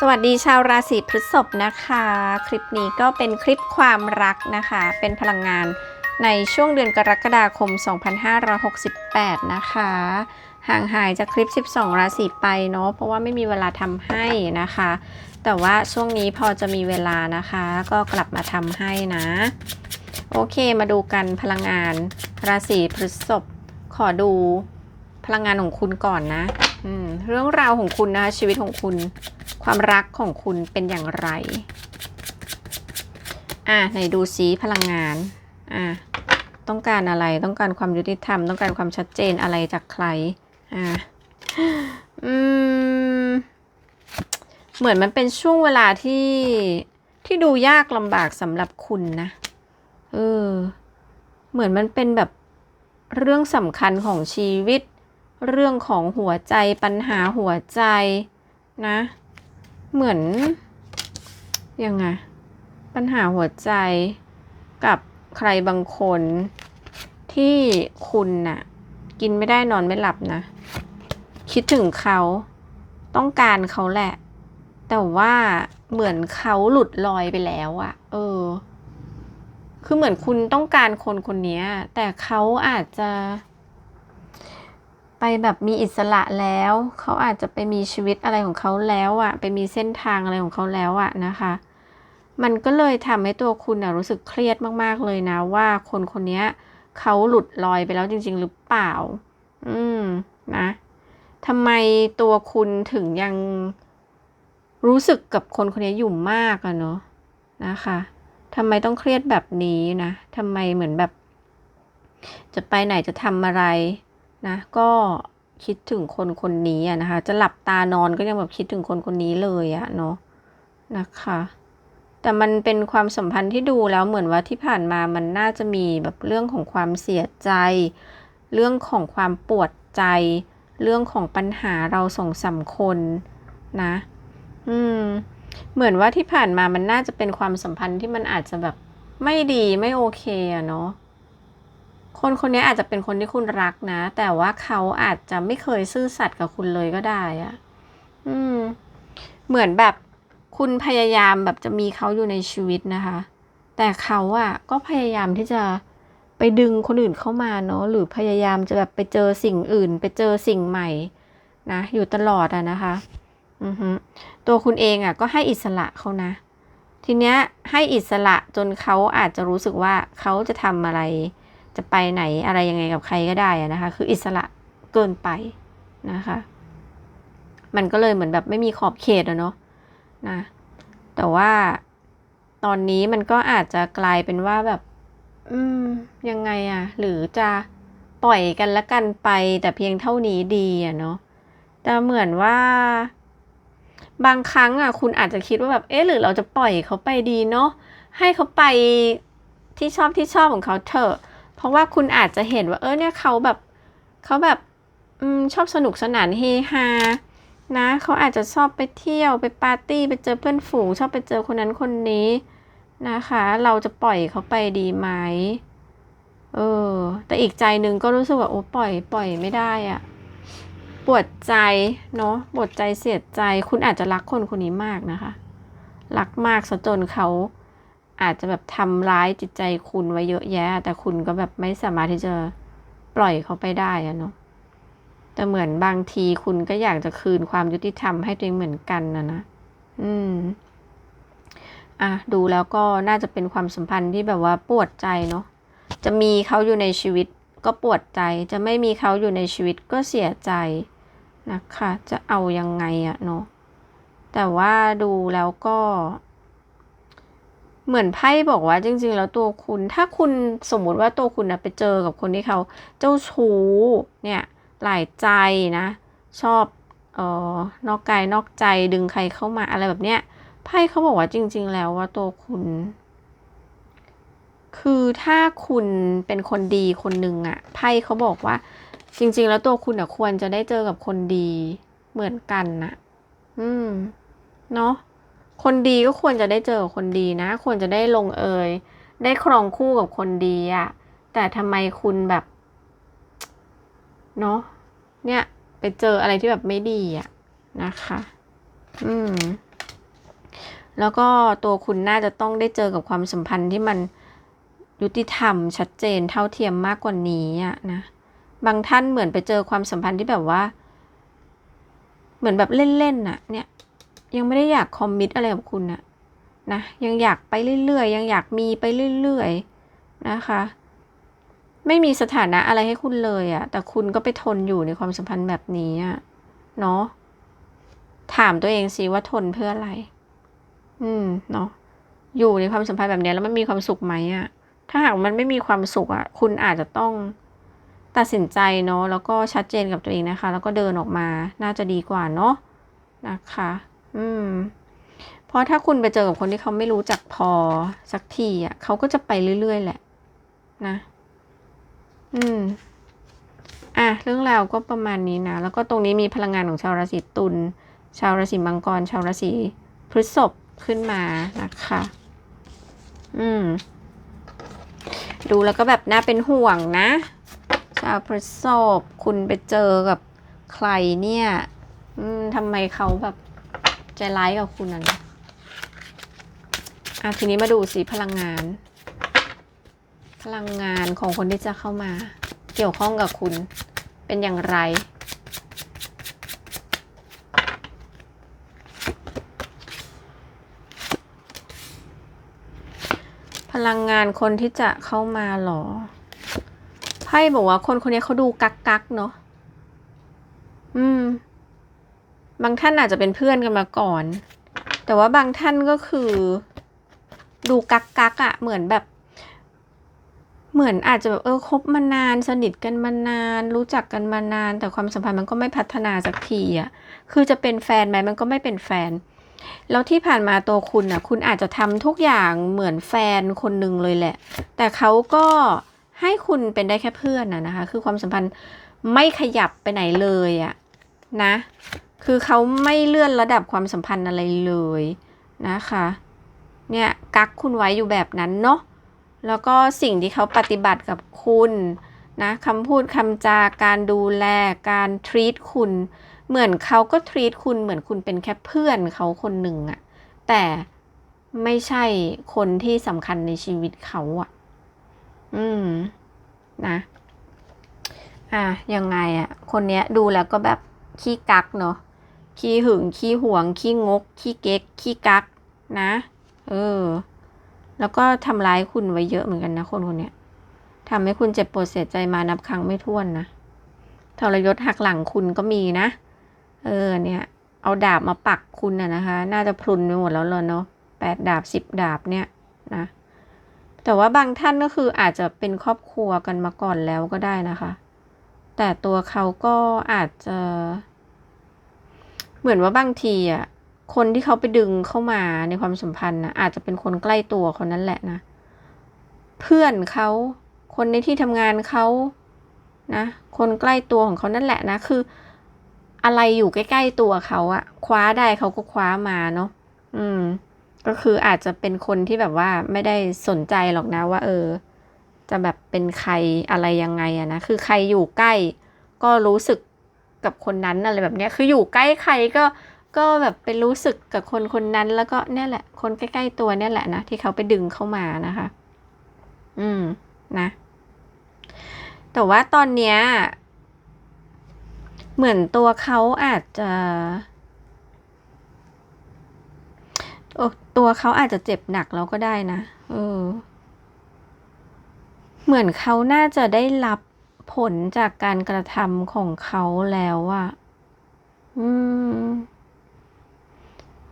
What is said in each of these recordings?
สวัสดีชาวราศีพฤษภนะคะ คลิปนี้ก็เป็นคลิปความรักนะคะ เป็นพลังงานในช่วงเดือนกรกฎาคม 2568 นะคะ ห่างหายจากคลิป 12 ราศีไปเนาะเพราะว่าไม่มีเวลาทำให้นะคะ แต่ว่าช่วงนี้พอจะมีเวลานะคะ ก็กลับมาทำให้นะ โอเคมาดูกันพลังงานราศีพฤษภขอดูพลังงานของคุณก่อนนะ เรื่องราวของคุณนะคะชีวิตของคุณ ความรักของคุณเป็นอย่างไร อะไหนดูซิพลังงาน อะต้องการอะไรต้องการความยุติธรรม ต้องการความชัดเจนอะไรจากใคร อะอืม เหมือนมันเป็นช่วงเวลาที่ที่ดูยากลำบากสำหรับคุณนะ เออ เหมือนมันเป็นแบบเรื่องสำคัญของชีวิต เรื่องของหัวใจปัญหาหัวใจนะ เหมือนยังไงปัญหาหัวใจกับใครบางคนที่คุณน่ะ กินไม่ได้นอนไม่หลับนะ คิดถึงเขาต้องการเขาแหละ แต่ว่าเหมือนเขาหลุดลอยไปแล้วอะเออ คือเหมือนคุณต้องการคนคนนี้แต่เขาอาจจะ ไปแบบมีอิสระแล้ว เขาอาจจะไปมีชีวิตอะไรของเขาแล้วอะไปมีเส้นทางอะไรของเขาแล้วอะนะคะ มันก็เลยทำให้ตัวคุณอะรู้สึกเครียดมากๆเลยนะ ว่าคนคนนี้เขาหลุดลอยไปแล้วจริง ๆ หรือเปล่า อืมนะทำไมตัวคุณถึงยังรู้สึกกับคนคนนี้อยู่มากอะเนาะนะคะทำไมต้องเครียดแบบนี้นะทำไมเหมือนแบบ จะไปไหนจะทำอะไร นะก็คิดถึงคนคนนี้อะนะคะ จะหลับตานอนก็ยังแบบคิดถึงคนคนนี้เลยอะเนาะนะคะ แต่มันเป็นความสัมพันธ์ที่ดูแล้วเหมือนว่าที่ผ่านมามันน่าจะมีแบบเรื่องของความเสียใจ เรื่องของความปวดใจ เรื่องของปัญหาเราสองสามคนนะ อืม เหมือนว่าที่ผ่านมามันน่าจะเป็นความสัมพันธ์ที่มันอาจจะแบบไม่ดีไม่โอเคอะเนาะ คนคนนี้อาจจะเป็นคนที่คุณรักนะ แต่ว่าเขาอาจจะไม่เคยซื่อสัตย์กับคุณเลยก็ได้อะอืม เหมือนแบบคุณพยายามแบบจะมีเขาอยู่ในชีวิตนะคะ แต่เขาอะก็พยายามที่จะไปดึงคนอื่นเข้ามาเนาะหรือพยายามจะแบบไปเจอสิ่งอื่น ไปเจอสิ่งใหม่นะอยู่ตลอดอะนะคะอือฮึตัวคุณเองอะก็ให้อิสระเขานะ ทีเนี้ยให้อิสระจนเขาอาจจะรู้สึกว่าเขาจะทำอะไร จะไปไหนอะไรยังไงกับใครก็ได้นะคะ คืออิสระเกินไปนะคะ มันก็เลยเหมือนแบบไม่มีขอบเขตอะเนาะนะ แต่ว่าตอนนี้มันก็อาจจะกลายเป็นว่าแบบ อืม ยังไงอะหรือจะปล่อยกันละกันไป แต่เพียงเท่านี้ดีอะเนาะแต่เหมือนว่าบางครั้งอะคุณอาจจะคิดว่าแบบ เอ๊ะหรือเราจะปล่อยเขาไปดีเนาะให้เขาไปที่ชอบที่ชอบของเขาเถอะ ราะว่าคุณอาจจะเห็นว่าเออเนี่ยเขาแบบเขาแบบอชอบสนุกสนานเฮฮานะเขาอาจจะชอบไปเที่ยวไปปาร์ตี้ไปเจอเพื่อนฝูง ชอบไปเจอคนนั้นคนนี้นะคะ เราจะปล่อยเขาไปดีไหมเออ แต่อีกใจหนึ่งก็รู้สึกว่าโอ้ปล่อย ปล่อยไม่ได้อะปวดใจเนาะปวดใจเสียใจ คุณอาจจะรักคนคนนี้มากนะคะ รักมากซะจนเขา อาจจะแบบทำร้ายจิตใจคุณไว้เยอะแยะ แต่คุณก็แบบไม่สามารถที่จะปล่อยเขาไปได้อะเนาะแต่เหมือนบางทีคุณก็อยากจะคืนความยุติธรรมให้ตัวเองเหมือนกันนะนะ อืม อะ ดูแล้วก็น่าจะเป็นความสัมพันธ์ที่แบบว่าปวดใจเนาะ จะมีเขาอยู่ในชีวิตก็ปวดใจ จะไม่มีเขาอยู่ในชีวิตก็เสียใจนะคะ จะเอายังไงอะเนาะ แต่ว่าดูแล้วก็ เหมือนไพ่บอกว่าจริง ๆ แล้วตัวคุณ ถ้าคุณสมมุติว่าตัวคุณนะไปเจอกับคนที่เขาเจ้าชู้เนี่ยหลายใจนะ ชอบเอ่อนอกกายนอกใจดึงใครเข้ามาอะไรแบบเนี้ยไพ่เขาบอกว่าจริง ๆ แล้วว่าตัวคุณ คือถ้าคุณเป็นคนดีคนหนึ่งอะไพ่เขาบอกว่า จริง ๆ แล้วตัวคุณอะควรจะได้เจอกับคนดีเหมือนกันนะอืม เนาะ คนดีก็ควรจะได้เจอคนดีนะ ควรจะได้ลงเอย ได้ครองคู่กับคนดีอะแต่ทำไมคุณแบบเนาะเนี่ย ไปเจออะไรที่แบบไม่ดีอะนะคะ อืม แล้วก็ตัวคุณน่าจะต้องได้เจอกับความสัมพันธ์ที่มันยุติธรรม ชัดเจนเท่าเทียมมากกว่านี้อะนะบางท่านเหมือนไปเจอความสัมพันธ์ที่แบบว่า เหมือนแบบเล่นๆน่ะ เนี่ย ยังไม่ได้อยากคอมมิตอะไรกับคุณนะนะยังอยากไปเรื่อยๆ ยังอยากมีไปเรื่อยๆนะคะ ไม่มีสถานะอะไรให้คุณเลยอะแต่คุณก็ไปทนอยู่ในความสัมพันธ์แบบนี้อะเนาะถามตัวเองสิว่าทนเพื่ออะไร อืมเนาะอยู่ในความสัมพันธ์แบบนี้แล้วมันมีความสุขไหมอะถ้าหากมันไม่มีความสุขอะคุณอาจจะต้องตัดสินใจเนาะแล้วก็ชัดเจนกับตัวเองนะคะ แล้วก็เดินออกมาน่าจะดีกว่าเนาะนะคะ อืม เพราะถ้าคุณไปเจอกับคนที่เขาไม่รู้จักพอสักทีอะ เขาก็จะไปเรื่อยๆแหละ นะ อืม อะ เรื่องราวก็ประมาณนี้นะ แล้วก็ตรงนี้มีพลังงานของชาวราศีตุล ชาวราศีมังกร ชาวราศีพฤษภขึ้นมานะคะ อืม ดูแล้วก็แบบน่าเป็นห่วงนะ ชาวพฤษภคุณไปเจอกับใครเนี่ย อืมทำไมเขาแบบ ใจร้ายกับคุณอ่นะอะทีนี้มาดูสิพลังงาน พลังงานของคนที่จะเข้ามา เกี่ยวข้องกับคุณเป็นอย่างไร พลังงานคนที่จะเข้ามาหรอไพ่บอกว่าคนคนนี้เขาดูกักกักเนาะอืม บางท่านอาจจะเป็นเพื่อนกันมาก่อน แต่ว่าบางท่านก็คือ ดูกักกักอะเหมือนแบบ เหมือนอาจจะแบบเออคบมานาน สนิทกันมานาน รู้จักกันมานาน แต่ความสัมพันธ์มันก็ไม่พัฒนาสักทีอะคือจะเป็นแฟนไหมมันก็ไม่เป็นแฟน แล้วที่ผ่านมาตัวคุณอะคุณอาจจะทำทุกอย่างเหมือนแฟนคนหนึ่งเลยแหละ แต่เขาก็ให้คุณเป็นได้แค่เพื่อนนะนะคะ คือความสัมพันธ์ไม่ขยับไปไหนเลยอะนะ คือเขาไม่เลื่อนระดับความสัมพันธ์อะไรเลยนะคะ เนี่ยกักคุณไว้อยู่แบบนั้นเนาะ แล้วก็สิ่งที่เขาปฏิบัติกับคุณนะคำพูดคำจาการดูแลการทรีตคุณ เหมือนเขาก็ทรีตคุณเหมือนคุณเป็นแค่เพื่อนเขาคนหนึ่งอะแต่ไม่ใช่คนที่สำคัญในชีวิตเขาอะอืม นะ อะยังไงอะคนเนี้ยดูแล้วก็แบบขี้กักเนาะ ขี้หึง ขี้หวง ขี้งก ขี้เก๊ก ขี้กัก นะ เออ แล้วก็ทำร้ายคุณไว้เยอะเหมือนกันนะคนคนเนี้ยทำให้คุณเจ็บปวดเสียใจมานับครั้งไม่ถ้วนนะทรยศหักหลังคุณก็มีนะ เออ เนี่ย เอาดาบมาปักคุณนะนะคะ น่าจะพลุนไปหมดแล้วเลยเนาะแปดดาบสิบดาบเนี่ยนะ แต่ว่าบางท่านก็คืออาจจะเป็นครอบครัวกันมาก่อนแล้วก็ได้นะคะ แต่ตัวเขาก็อาจจะ เหมือนว่าบางทีอะคนที่เขาไปดึงเข้ามาในความสัมพันธ์นะอาจจะเป็นคนใกล้ตัวคนนั้นแหละนะ เพื่อนเขาคนในที่ทำงานเขานะคนใกล้ตัวของเขานั่นแหละนะคือ อะไรอยู่ใกล้ๆตัวเขาอะคว้าได้เขาก็คว้ามาเนาะอืม ก็คืออาจจะเป็นคนที่แบบว่าไม่ได้สนใจหรอกนะว่า เออ จะแบบเป็นใครอะไรยังไงอะนะคือใครอยู่ใกล้ ก็รู้สึก กับคนนั้นอะไรแบบเนี้ยคืออยู่ใกล้ใครก็ก็แบบไปรู้สึกกับคนคนนั้น แล้วก็เนี่ยแหละ คนใกล้ๆตัวเนี่ยแหละนะที่เขาไปดึงเข้ามานะคะ อืมนะ แต่ว่าตอนเนี้ยเหมือนตัวเขาอาจจะเออตัวเขาอาจจะเจ็บหนักแล้วก็ได้นะ เออ เหมือนเขาน่าจะได้รับ ผลจากการกระทำของเขาแล้วอะอืม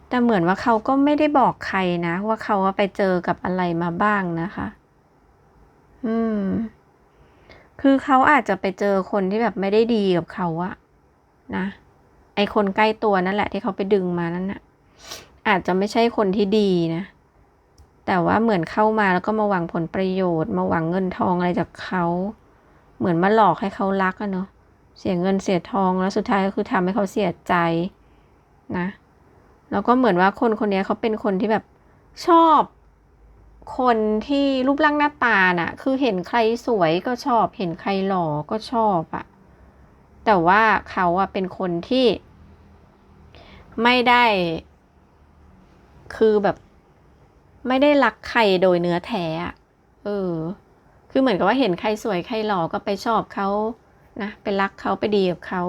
แต่เหมือนว่าเขาก็ไม่ได้บอกใครนะ ว่าเขาว่าไปเจอกับอะไรมาบ้างนะคะ อืม คือเขาอาจจะไปเจอคนที่แบบไม่ได้ดีกับเขาอะนะ ไอคนใกล้ตัวนั่นแหละ ที่เขาไปดึงมานั่นน่ะอาจจะไม่ใช่คนที่ดีนะแต่ว่าเหมือนเข้ามาแล้วก็มาหวังผลประโยชน์ มาหวังเงินทองอะไรจากเขา เหมือนมาหลอกให้เขารักอะเนาะเสียเงินเสียทองแล้วสุดท้ายก็คือทำให้เขาเสียใจนะแล้วก็เหมือนว่าคนคนนี้เขาเป็นคนที่แบบชอบ คนที่รูปร่างหน้าตาน่ะ คือเห็นใครสวยก็ชอบ เห็นใครหล่อก็ชอบอะแต่ว่าเขาอะเป็นคนที่ ไม่ได้ คือแบบ ไม่ได้รักใครโดยเนื้อแท้อะเออ คือเหมือนกับว่าเห็นใครสวยใครหล่อก็ไปชอบเขานะไปรักเขาไปดีกับเขา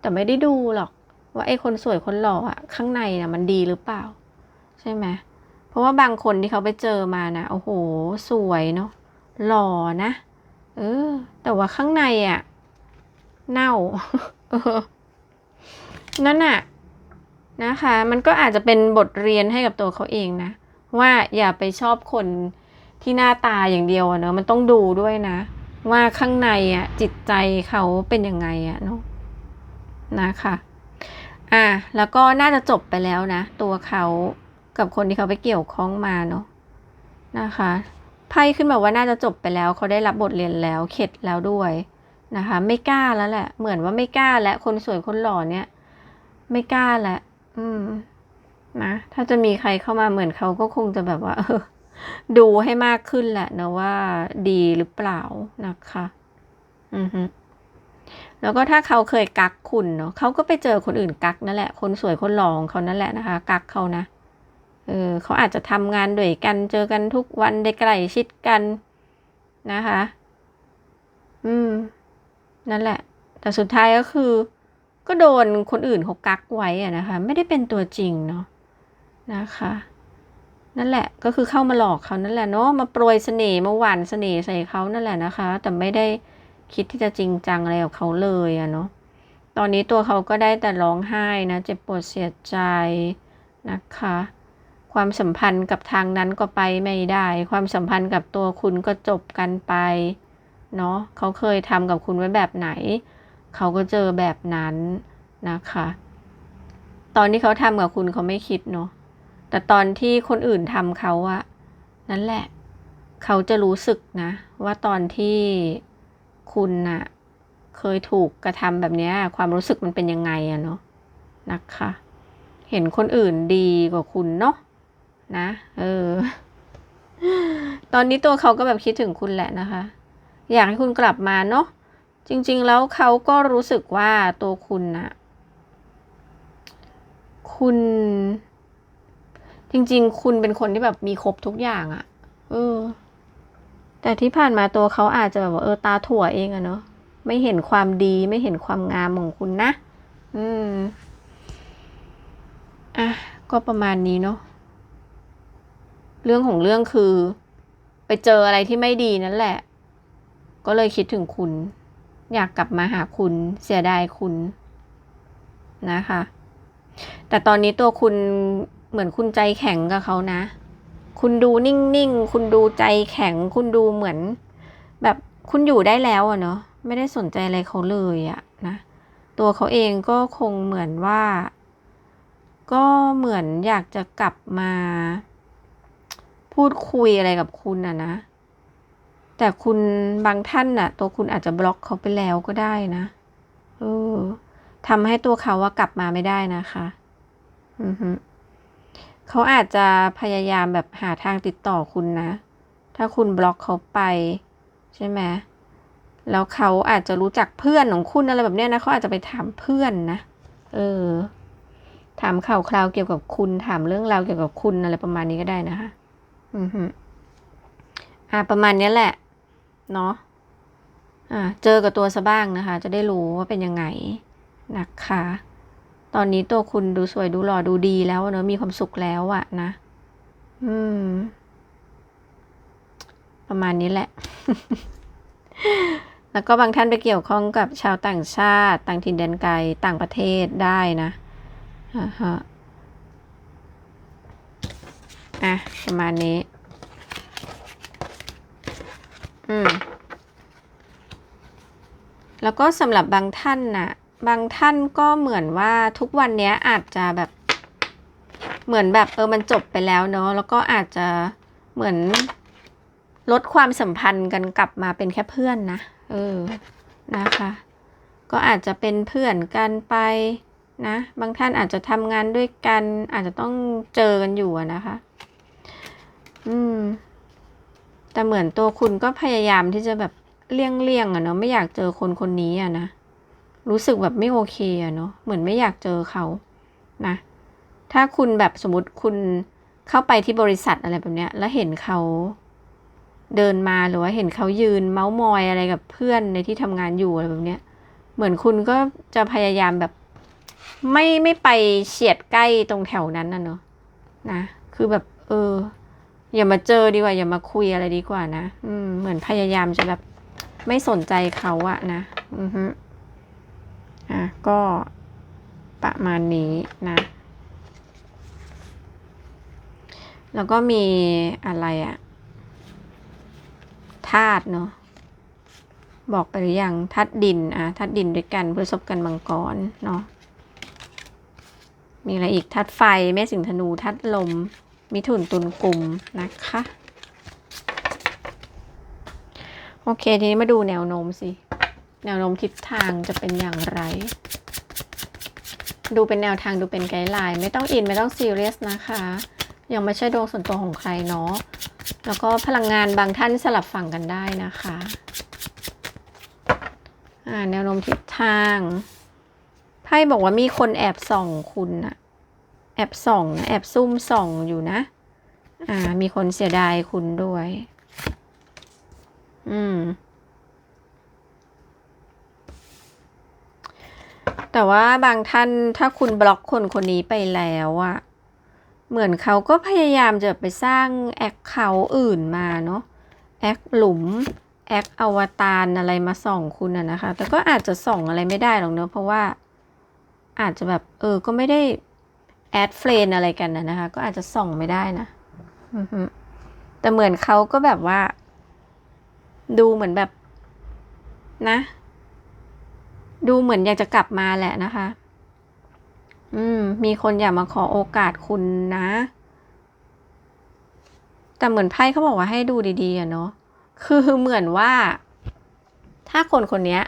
แต่ไม่ได้ดูหรอกว่าไอ้คนสวยคนหล่ออะข้างในน่ะมันดีหรือเปล่า ใช่ไหมเพราะว่าบางคนที่เขาไปเจอมานะโอ้โห สวยเนาะหล่อนะ เออ แต่ว่าข้างในอะเน่าเออนั่นน่ะนะคะ มันก็อาจจะเป็นบทเรียนให้กับตัวเขาเองนะ ว่าอย่าไปชอบคน ที่หน้าตาอย่างเดียวเนอะมันต้องดูด้วยนะ ว่าข้างในอะจิตใจเขาเป็นยังไงอะเนาะนะคะอะแล้วก็น่าจะจบไปแล้วนะ ตัวเขากับคนที่เขาไปเกี่ยวข้องมาเนาะนะคะไพ่ขึ้นมาว่าน่าจะจบไปแล้วเขาได้รับบทเรียนแล้วเข็ดแล้วด้วยนะคะ ไม่กล้าแล้วแหละ เหมือนว่าไม่กล้าและคนสวยคนหล่อเนี่ย ไม่กล้าแหละอืมนะถ้าจะมีใครเข้ามาเหมือนเขาก็คงจะแบบว่า เออ ดูให้มากขึ้นแหละนะว่าดีหรือเปล่านะคะ อือฮึแล้วก็ถ้าเขาเคยกักคุณเนาะเขาก็ไปเจอคนอื่นกักนั่นแหละ คนสวยคนหล่อของเขานั่นแหละนะคะ กักเขานะ เออเขาอาจจะทำงานด้วยกันเจอกันทุกวันได้ใกล้ชิดกันนะคะ อืม นั่นแหละ แต่สุดท้ายก็คือ ก็โดนคนอื่นเขากักไว้อะนะคะ ไม่ได้เป็นตัวจริงเนาะนะคะ นั่นแหละก็คือเข้ามาหลอกเขานั่นแหละเนาะมาโปรยเสน่ห์มาหวานเสน่ห์ใส่เขานั่นแหละนะคะ แต่ไม่ได้คิดที่จะจริงจังอะไรกับเขาเลยอะเนาะตอนนี้ตัวเขาก็ได้แต่ร้องไห้นะ เจ็บปวดเสียใจนะคะ ความสัมพันธ์กับทางนั้นก็ไปไม่ได้ ความสัมพันธ์กับตัวคุณก็จบกันไปเนาะเขาเคยทำกับคุณไว้แบบไหน เขาก็เจอแบบนั้นนะคะ ตอนที่เขาทำกับคุณเขาไม่คิดเนาะ แต่ตอนที่คนอื่นทำเขาอะนั่นแหละ เขาจะรู้สึกนะ ว่าตอนที่คุณน่ะเคยถูกกระทำแบบนี้ความรู้สึกมันเป็นยังไงอะเนาะนะคะ เห็นคนอื่นดีกว่าคุณเนาะนะเออ ตอนนี้ตัวเขาก็แบบคิดถึงคุณแหละนะคะ อยากให้คุณกลับมาเนาะจริง ๆ แล้วเขาก็รู้สึกว่าตัวคุณน่ะคุณ จริง ๆ คุณเป็นคนที่แบบมีครบทุกอย่างอะ่ะ เออ แต่ที่ผ่านมาตัวเขาอาจจะแบบว่าเออตาถั่วเองอะเนาะ ไม่เห็นความดีไม่เห็นความงามของคุณนะ อืม อะ ก็ประมาณนี้เนาะ เรื่องของเรื่องคือ ไปเจออะไรที่ไม่ดีนั่นแหละ ก็เลยคิดถึงคุณ อยากกลับมาหาคุณเสียดายคุณนะคะ แต่ตอนนี้ตัวคุณ เหมือนคุณใจแข็งกับเขานะ คุณดูนิ่งๆ คุณดูใจแข็ง คุณดูเหมือน แบบคุณอยู่ได้แล้วอะเนาะ ไม่ได้สนใจอะไรเขาเลยอะนะ ตัวเขาเองก็คงเหมือนว่า ก็เหมือนอยากจะกลับมา พูดคุยอะไรกับคุณอะนะ แต่คุณบางท่านน่ะ ตัวคุณอาจจะบล็อกเขาไปแล้วก็ได้นะเออทำให้ตัวเขาว่ากลับมาไม่ได้นะคะ อือฮึ เขาอาจจะพยายามแบบหาทางติดต่อคุณนะ ถ้าคุณบล็อกเขาไป ใช่ไหมแล้วเขาอาจจะรู้จักเพื่อนของคุณอะไรแบบเนี้ยนะเขาอาจจะไปถามเพื่อนนะ เออ ถามข่าวคราวเกี่ยวกับคุณ ถามเรื่องราวเกี่ยวกับคุณอะไรประมาณนี้ก็ได้นะคะ อือฮึอ่า ประมาณนี้แหละ เนาะ อ่า เจอกับตัวซะบ้างนะคะ จะได้รู้ว่าเป็นยังไงนะคะ ตอนนี้ตัวคุณดูสวยดูหล่อดูดีแล้วเนอะมีความสุขแล้วอะนะ อืม ประมาณนี้แหละ แล้วก็บางท่านไปเกี่ยวข้องกับชาวต่างชาติ ต่างถิ่นแดนไกลต่างประเทศได้นะอ่าฮะอะประมาณนี้ อืม แล้วก็สำหรับบางท่านน่ะ บางท่านก็เหมือนว่าทุกวันนี้อาจจะแบบ เหมือนแบบเออมันจบไปแล้วเนาะแล้วก็อาจจะเหมือนลดความสัมพันธ์กันกลับมาเป็นแค่เพื่อนนะ เออนะคะ ก็อาจจะเป็นเพื่อนกันไปนะ บางท่านอาจจะทำงานด้วยกัน อาจจะต้องเจอกันอยู่นะคะ อืม แต่เหมือนตัวคุณก็พยายามที่จะแบบเลี่ยงเลี่ยงอะเนาะไม่อยากเจอคนคนนี้อะนะ รู้สึกแบบไม่โอเคอะเนาะเหมือนไม่อยากเจอเขานะ ถ้าคุณแบบสมมติคุณเข้าไปที่บริษัทอะไรแบบเนี้ย แล้วเห็นเขาเดินมาหรือว่าเห็นเขายืนเมาส์มอยอะไรกับเพื่อนในที่ทำงานอยู่อะไรแบบเนี้ย เหมือนคุณก็จะพยายามแบบไม่ไม่ไปเฉียดใกล้ตรงแถวนั้นนะเนอะนะ คือแบบ เออ อย่ามาเจอดีกว่า อย่ามาคุยอะไรดีกว่านะ อืม เหมือนพยายามจะแบบไม่สนใจเขาอะนะ อือฮึ อะก็ประมาณนี้นะ แล้วก็มีอะไรอะธาตุเนาะบอกไปหรือยังธาตุดินอะธาตุดินด้วยกันพฤษภกันมังกรเนาะมีอะไรอีกธาตุไฟแม่สิงธนูธาตุลม มิถุนตุลกลุ่มนะคะ โอเค ทีนี้มาดูแนวโน้มสิ แนวโน้มทิศทางจะเป็นอย่างไร ดูเป็นแนวทางดูเป็นไกด์ไลน์ไม่ต้องอินไม่ต้องซีเรียสนะคะ ยังไม่ใช่ดวงส่วนตัวของใครเนาะแล้วก็พลังงานบางท่านสลับฝั่งกันได้นะคะอ่าแนวโน้มทิศทางไพ่บอกว่ามีคนแอบส่องคุณอะแอบส่องนะแอบซุ่มส่องอยู่นะ อ่า มีคนเสียดายคุณด้วย อืม แต่ว่าบางท่านถ้าคุณบล็อกคนคนนี้ไปแล้วอะเหมือนเขาก็พยายามจะไปสร้างแอคเขาอื่นมาเนาะแอคหลุมแอคอวตารอะไรมาส่องคุณอะนะคะ แต่ก็อาจจะส่องอะไรไม่ได้หรอกเนาะเพราะว่าอาจจะแบบ เออก็ไม่ได้แอดเฟรนอะไรกันนะนะคะ ก็อาจจะส่องไม่ได้นะแต่เหมือนเขาก็แบบว่า ดูเหมือนแบบนะ ดูเหมือนอยากจะกลับมาแหละนะคะ อืม มีคนอยากมาขอโอกาสคุณนะ แต่เหมือนไพ่เขาบอกว่าให้ดูดีๆอะเนาะ คือเหมือนว่า ถ้าคนคนนี้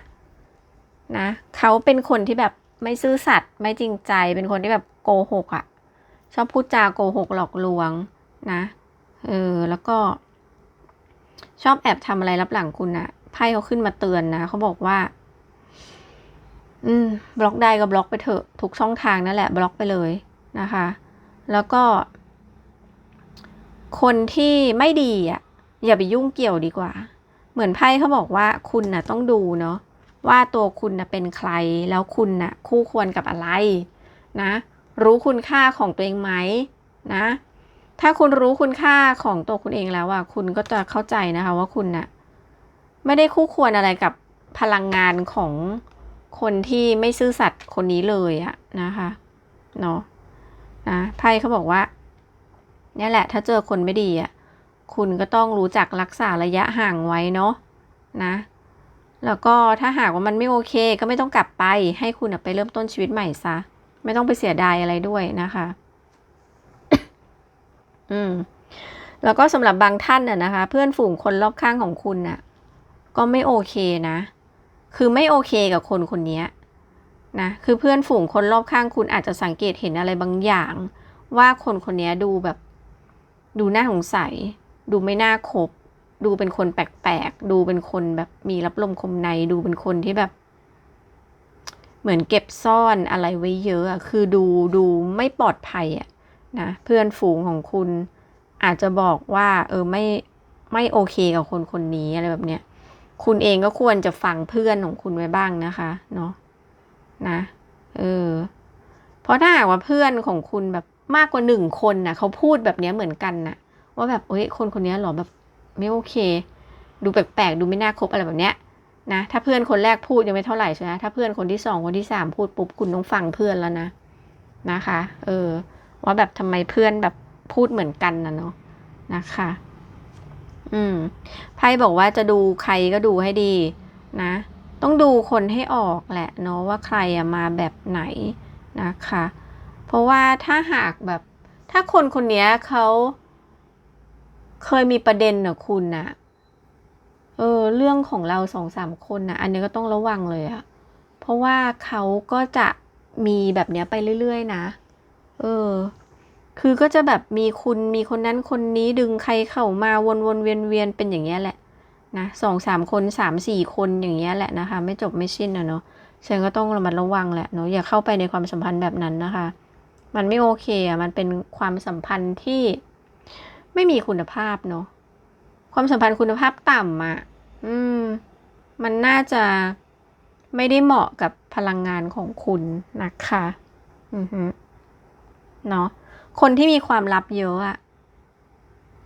นะเขาเป็นคนที่แบบไม่ซื่อสัตย์ไม่จริงใจ เป็นคนที่แบบโกหกอะชอบพูดจาโกหกหลอกลวงนะ เออ แล้วก็ ชอบแอบทำอะไรรับหลังคุณนะไพ่เขาขึ้นมาเตือนนะเขาบอกว่า อืมบล็อกได้ก็บล็อกไปเถอะทุกช่องทางนั่นแหละบล็อกไปเลยนะคะ แล้วก็ คนที่ไม่ดีอะ อย่าไปยุ่งเกี่ยวดีกว่า เหมือนไพ่เขาบอกว่าคุณน่ะต้องดูเนาะว่าตัวคุณน่ะเป็นใครแล้วคุณน่ะ คู่ควรกับอะไรนะ รู้คุณค่าของตัวเองไหมนะ ถ้าคุณรู้คุณค่าของตัวคุณเองแล้วอะคุณก็จะเข้าใจนะคะ ว่าคุณน่ะ ไม่ได้คู่ควรอะไรกับพลังงานของ คนที่ไม่ซื่อสัตย์คนนี้เลยอะนะคะเนาะนะไพ่เขาบอกว่านี่แหละ ถ้าเจอคนไม่ดีอะคุณก็ต้องรู้จักรักษาระยะห่างไว้เนาะนะ แล้วก็ถ้าหากว่ามันไม่โอเค ก็ไม่ต้องกลับไปให้คุณไปเริ่มต้นชีวิตใหม่ซะไม่ต้องไปเสียดายอะไรด้วยนะคะ อืม แล้วก็สำหรับบางท่านน่ะนะคะ เพื่อนฝูงคนรอบข้างของคุณน่ะ ก็ไม่โอเคนะ คือไม่โอเคกับคนคนนี้นะคือเพื่อนฝูงคนรอบข้างคุณอาจจะสังเกตเห็นอะไรบางอย่าง ว่าคนคนนี้ดูแบบ ดูน่าสงสัย ดูไม่น่าคบ ดูเป็นคนแปลกๆ ดูเป็นคนแบบมีรับลมคมใน ดูเป็นคนที่แบบ เหมือนเก็บซ่อนอะไรไว้เยอะอะคือดูดูไม่ปลอดภัยอะนะเพื่อนฝูงของคุณอาจจะบอกว่า เออไม่ไม่โอเคกับคนคนนี้อะไรแบบเนี้ย คุณเองก็ควรจะฟังเพื่อนของคุณไว้บ้างนะคะเนาะนะเออเพราะถ้าหากว่าเพื่อนของคุณแบบมากกว่าหนึ่งคนนะเขาพูดแบบนี้เหมือนกันนะว่าแบบเอ้ยคนคนนี้หรอแบบไม่โอเค ดูแปลกๆดูไม่น่าคบอะไรแบบเนี้ยนะถ้าเพื่อนคนแรกพูดยังไม่เท่าไหร่ใช่ไหมถ้าเพื่อนคนที่สองคนที่สามพูดปุ๊บคุณต้องฟังเพื่อนแล้วนะนะคะ เออ ว่าแบบทำไมเพื่อนแบบพูดเหมือนกันนะเนาะนะคะ อืมไพ่บอกว่าจะดูใครก็ดูให้ดีนะ ต้องดูคนให้ออกแหละเนาะว่าใครมาแบบไหนนะคะ เพราะว่าถ้าหากแบบ ถ้าคนคนนี้เขาเคยมีประเด็นกับคุณนะเออเรื่องของเราสองสามคนนะอันนี้ก็ต้องระวังเลยอะเพราะว่าเขาก็จะมีแบบเนี้ยไปเรื่อย ๆ นะ เออ คือก็จะแบบมีคุณมีคนนั้นคนนี้ดึงใครเข้ามาวนวนเวียนเวียนเป็นอย่างเงี้ยแหละนะสองสามคนสามสี่คนอย่างเงี้ยแหละนะคะ ไม่จบไม่สิ้นนะเนาะฉันก็ต้องระมัดระวังแหละเนาะอย่าเข้าไปในความสัมพันธ์แบบนั้นนะคะ มันไม่โอเคอะมันเป็นความสัมพันธ์ที่ไม่มีคุณภาพเนาะความสัมพันธ์คุณภาพต่ำอะอืม มันน่าจะไม่ได้เหมาะกับพลังงานของคุณนะคะ อือฮึเนาะ คนที่มีความลับเยอะอะ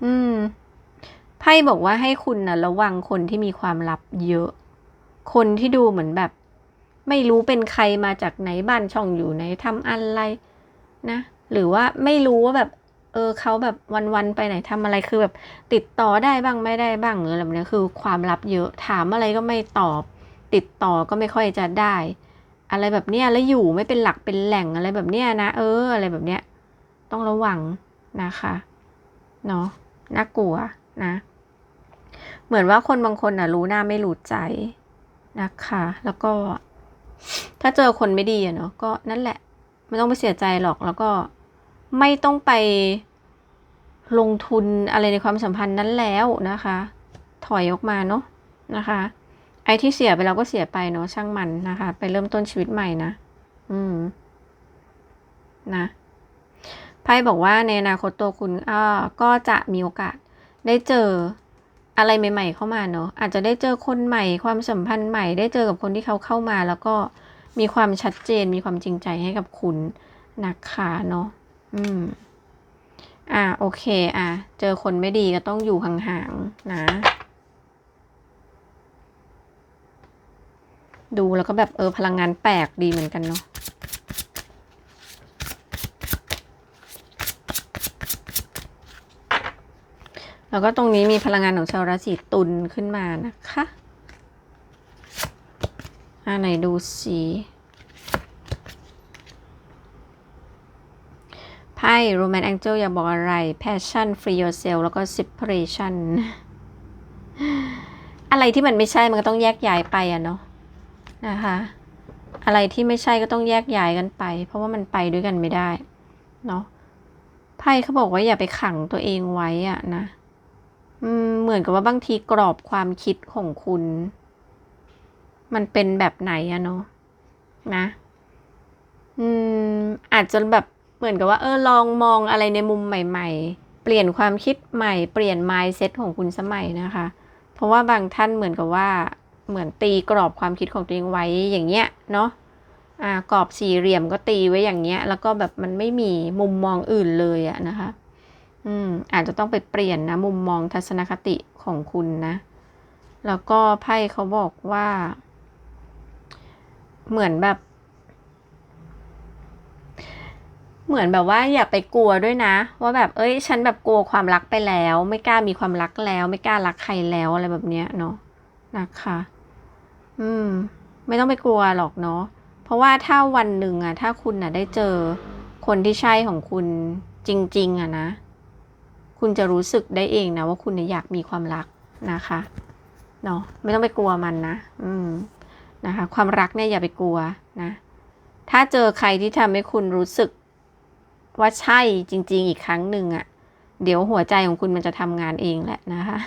อืม ไพ่บอกว่าให้คุณนะระวังคนที่มีความลับเยอะ คนที่ดูเหมือนแบบ ไม่รู้เป็นใครมาจากไหนบ้านช่องอยู่ไหนทำอะไร นะ หรือว่าไม่รู้ว่าแบบ เออเขาแบบวันๆไปไหนทำอะไรคือแบบ ติดต่อได้บ้างไม่ได้บ้างหรืออะไรแบบนี้คือ ความลับเยอะ ถามอะไรก็ไม่ตอบ ติดต่อก็ไม่ค่อยจะได้ อะไรแบบเนี้ยแล้วอยู่ไม่เป็นหลักเป็นแหล่งอะไรแบบเนี้ยนะเออ อะไรแบบเนี้ย ต้องระวังนะคะเนาะน่ากลัวนะ เหมือนว่าคนบางคนน่ะรู้หน้าไม่รู้ใจนะคะ แล้วก็ ถ้าเจอคนไม่ดีอะเนาะก็นั่นแหละ ไม่ต้องไปเสียใจหรอกแล้วก็ไม่ต้องไปลงทุนอะไรในความสัมพันธ์นั้นแล้วนะคะ ถอยออกมาเนาะนะคะ ไอ้ที่เสียไปเราก็เสียไปเนาะช่างมันนะคะ ไปเริ่มต้นชีวิตใหม่นะ อืม นะ ไพ่บอกว่าในอนาคตตัวคุณก็จะมีโอกาสได้เจออะไรใหม่ ๆ เข้ามาเนาะอาจจะได้เจอคนใหม่ ความสัมพันธ์ใหม่ ได้เจอกับคนที่เขาเข้ามา แล้วก็มีความชัดเจนมีความจริงใจให้กับคุณนะคะเนาะอืม อ่าโอเค อะ เจอคนไม่ดีก็ต้องอยู่ห่างๆนะดูแล้วก็แบบเออพลังงานแปลกดีเหมือนกันเนาะ แล้วก็ตรงนี้มีพลังงานของชาวราศีตุลขึ้นมานะคะอ่าไหนดูสิไพ่ Roman Angel อยากบอกอะไร Passion Free Yourself แล้วก็ Separation อะไรที่มันไม่ใช่มันก็ต้องแยกย้ายไปอะเนาะนะคะ อะไรที่ไม่ใช่ก็ต้องแยกย้ายกันไป เพราะว่ามันไปด้วยกันไม่ได้ เนาะไพ่เขาบอกว่าอย่าไปขังตัวเองไว้อะนะ เหมือนกับว่าบางทีกรอบความคิดของคุณ มันเป็นแบบไหนอะเนาะนะ อืม อาจจะแบบเหมือนกับว่า เออลองมองอะไรในมุมใหม่ ๆ เปลี่ยนความคิดใหม่เปลี่ยน mindset ของคุณสมัยนะคะ เพราะว่าบางท่านเหมือนกับว่าเหมือนตีกรอบความคิดของตัวเองไว้อย่างเงี้ยเนาะอ่ากรอบสี่เหลี่ยมก็ตีไว้อย่างเงี้ย แล้วก็แบบมันไม่มีมุมมองอื่นเลยอะนะคะ อืมอาจจะต้องไปเปลี่ยนนะ มุมมองทัศนคติของคุณนะ แล้วก็ไพ่เขาบอกว่า เหมือนแบบ เหมือนแบบว่าอย่าไปกลัวด้วยนะ ว่าแบบเอ้ย ฉันแบบกลัวความรักไปแล้ว ไม่กล้ามีความรักแล้ว ไม่กล้ารักใครแล้วอะไรแบบเนี้ยเนาะนะคะ อืม ไม่ต้องไปกลัวหรอกเนาะเพราะว่าถ้าวันหนึ่งอะถ้าคุณอะได้เจอคนที่ใช่ของคุณจริง ๆอะนะ คุณจะรู้สึกได้เองนะว่าคุณอยากมีความรักนะคะเนาะไม่ต้องไปกลัวมันนะ อืมนะคะ ความรักเนี่ยอย่าไปกลัวนะ ถ้าเจอใครที่ทำให้คุณรู้สึกว่าใช่จริง ๆ อีกครั้งหนึ่งอะเดี๋ยวหัวใจของคุณมันจะทำงานเองแหละนะคะ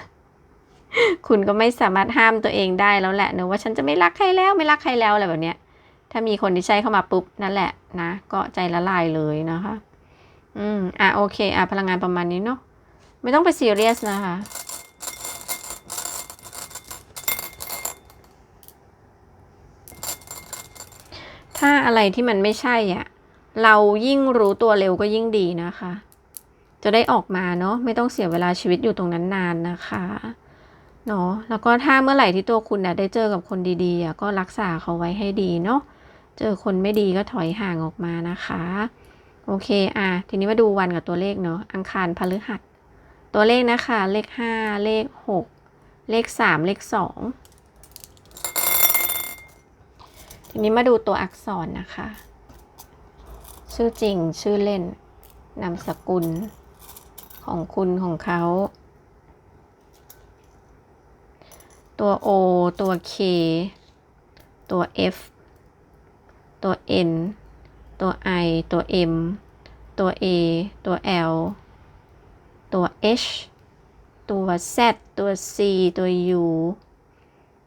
คุณก็ไม่สามารถห้ามตัวเองได้แล้วแหละเนอะว่าฉันจะไม่รักใครแล้วไม่รักใครแล้วอะไรแบบเนี้ย ถ้ามีคนที่ใช่เข้ามาปุ๊บนั่นแหละนะก็ใจละลายเลยนะคะ อืมอะโอเค อะพลังงานประมาณนี้เนาะ ไม่ต้องไปซีเรียสนะคะ ถ้าอะไรที่มันไม่ใช่อะ เรายิ่งรู้ตัวเร็วก็ยิ่งดีนะคะ จะได้ออกมาเนาะไม่ต้องเสียเวลาชีวิตอยู่ตรงนั้นนานนะคะเนาะแล้วก็ถ้าเมื่อไหร่ที่ตัวคุณน่ะได้เจอกับคนดีๆอะก็รักษาเขาไว้ให้ดีเนาะเจอคนไม่ดีก็ถอยห่างออกมานะคะ โอเคอะทีนี้มาดูวันกับตัวเลขเนาะอังคารพฤหัส ตัวเลขนะคะ เลขห้าเลขหกเลขสามเลขสองทีนี้มาดูตัวอักษรนะคะ ชื่อจริงชื่อเล่น นามสกุล ของคุณของเขา ตัว O ตัว K ตัว F ตัว N ตัว I ตัว M ตัว A ตัว L ตัว H ตัว Z ตัว C ตัว U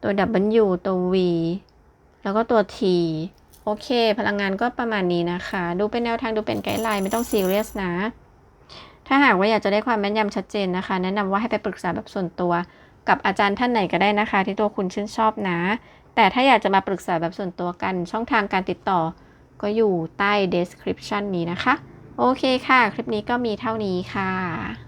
ตัว W ตัว V แล้วก็ตัว T โอเค พลังงานก็ประมาณนี้นะคะ ดูเป็นแนวทางดูเป็นไกด์ไลน์ไม่ต้องซีเรียสนะ ถ้าหากว่าอยากจะได้ความแม่นยำชัดเจนนะคะ แนะนำว่าให้ไปปรึกษาแบบส่วนตัว กับอาจารย์ท่านไหนก็ได้นะคะ ที่ตัวคุณชื่นชอบนะ แต่ถ้าอยากจะมาปรึกษาแบบส่วนตัวกัน ช่องทางการติดต่อ ก็อยู่ใต้ description นี้นะคะ โอเคค่ะ คลิปนี้ก็มีเท่านี้ค่ะ